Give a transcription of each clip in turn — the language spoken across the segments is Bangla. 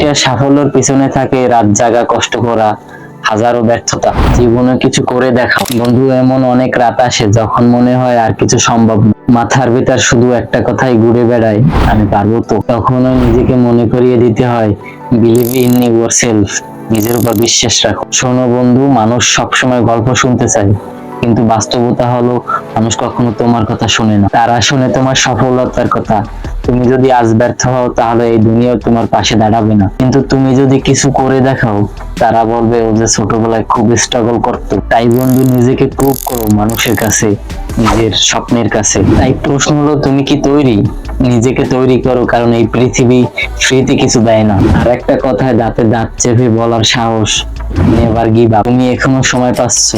প্রতিটা সাফল্যের পিছনে থাকে রাত জাগা, কষ্ট করা হাজারো ব্যর্থতা। জীবনে কিছু করে দেখাও। বন্ধু, এমন অনেক রাত আসে যখন মনে হয় আর কিছু সম্ভব মাথার ভিতর শুধু একটা কথাই ঘুরে বেড়ায়, আমি পারব তো? তখনও নিজেকে মনে করিয়ে দিতে হয় বিলিভ ইন ইউর সেলফ নিজের উপর বিশ্বাস রাখো। শোনো বন্ধু, মানুষ সবসময় গল্প শুনতে চায়, কিন্তু বাস্তবতা হলো, মানুষ কখনো তোমার কথা শুনে না। তারা শুনে তোমার সফলতার কথা। তুমি যদি আজ ব্যর্থ হও, তাহলে এই দুনিয়াও তোমার পাশে দাঁড়াবে না। কিন্তু তুমি যদি কিছু করে দেখাও, তারা বলবে, ও যে ছোটবেলায় খুব স্ট্রাগল করতো। তাই বন্ধু, নিজেকে প্রুভ করো মানুষের কাছে, নিজের স্বপ্নের কাছে। তাই প্রশ্ন হলো, তুমি কি তৈরি? নিজেকে তৈরি করো, কারণ এই পৃথিবী ফ্রিতে কিছু দেয় না। আর একটা কথায় দাঁতে দাঁত চেপে বলার সাহস নেভার গিভ আপ তুমি এখনও সময় পাচ্ছ।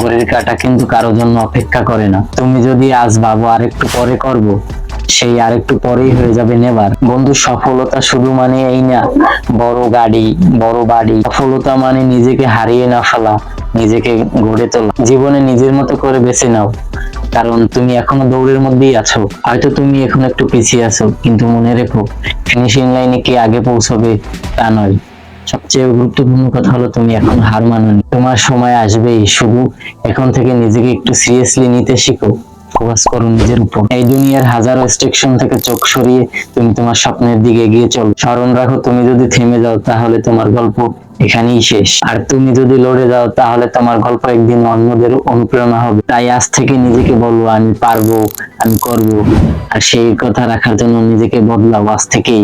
ঘড়ির কাটা কিন্তু কারও জন্য অপেক্ষা করে না। তুমি যদি আজ ভাবো, আরেকটু পরে করব? সেই আরেকটু পরেই হয়ে যাবে নেবার। বন্ধু, সফলতা শুধু মানে এই না, বড় গাড়ি, বড় বাড়ি। সফলতা মানে নিজেকে হারিয়ে না ফেলা, নিজেকে গড়ে তোলা। জীবনে নিজের মতো করে বেছে নাও। কারণ তুমি এখনও দৌড়ের মধ্যেই আছো। হয়তো তুমি এখন একটু পিছিয়ে আছো, কিন্তু মনে রেখো ফিনিশিং লাইনে কে আগে পৌঁছবে তা নয়। সবচেয়ে গুরুত্বপূর্ণ কথা হলো তুমি এখন হার মানোনি তোমার সময় আসবেই। শুধু এখন থেকে নিজেকে একটু সিরিয়াসলি নিতে শিখো। ফোকাস করো নিজের উপর। এই দুনিয়ার হাজারো রেস্ট্রিকশন থেকে চোখ সরিয়ে তুমি তোমার স্বপ্নের দিকে এগিয়ে চলো। স্মরণ রাখো, তুমি যদি থেমে যাও তাহলে তোমার গল্প এখানেই শেষ। আর তুমি যদি লড়ে যাও তাহলে তোমার গল্প একদিন অন্যদের অনুপ্রেরণা হবে। তাই আজ থেকে নিজেকে বলব আমি পারব, আমি করব। আর সেই কথা রাখার জন্য নিজেকে বদলাও আজ থেকেই।